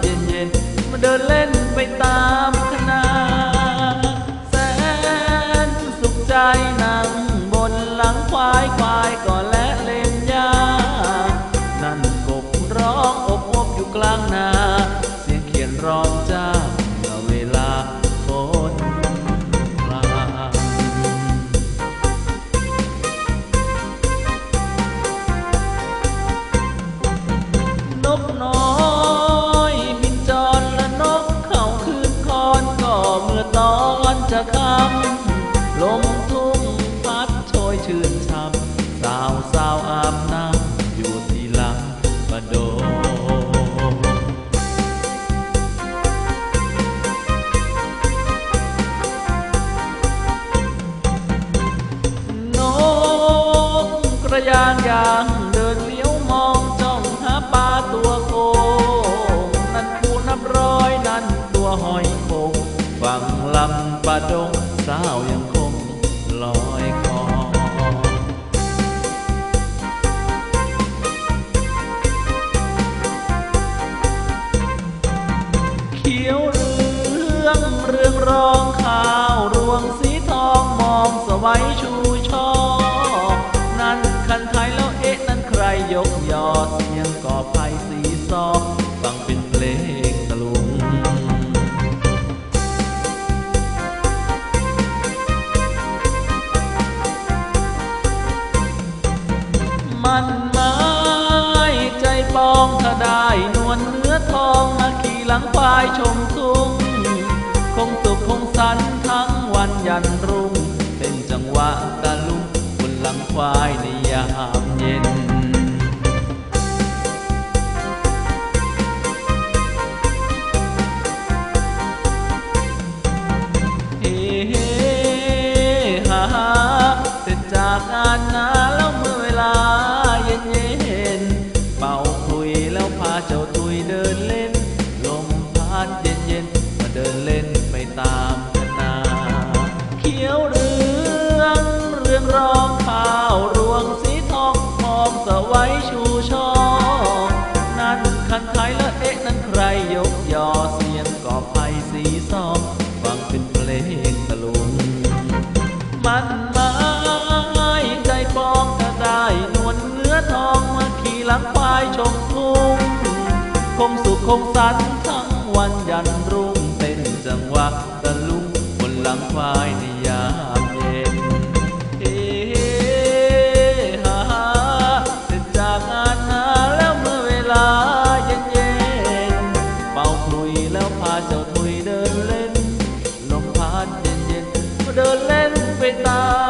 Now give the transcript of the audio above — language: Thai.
เย็นเย็นมาเดินเล่นไปตามคณะแสนสุขใจนั่งบนหลังควายควายก่อนและเล่นยานั่นกบร้องอบอบอยู่กลางนา เสียงเขียนร้องใจ ยางยางเดินเลี้ยวมองจ้องหาปลาตัวโกงนั่นปูนับร้อยนั่นตัวหอยโคงฝั่งลำปะดงสาวยังคงลอยคอเขียวเหลืองเรืองรองขาวรวงสีทองมองสวัยชู หลังควายชมทุ่ง คงสุขคงสันทั้งวันยันรุ่งเป็นจังหวะตะลุงบนหลังควายในยามเย็นเฮ่ฮ่าเสร็จจากงานนาแล้วเมื่อเวลาเย็นเย็นเป่าคุยแล้วพาเจ้าตุยเดินเล่น องรองข้าวรวงสีทองหอมสวัยชูช่อ นั่นคันไทยและเอ๊ะนั่นใครยกยอเสียงกอบไผ่สีซอมฟังเป็นเพลงตะลุงมันไม้ใจปองถ้าได้นวลเนื้อทองมาขี่หลังควายชมทุ่งคงสุขคงสันทั้งวันยันรุ่งเต้นจังหวะตะลุงบนหลังควายในยา เ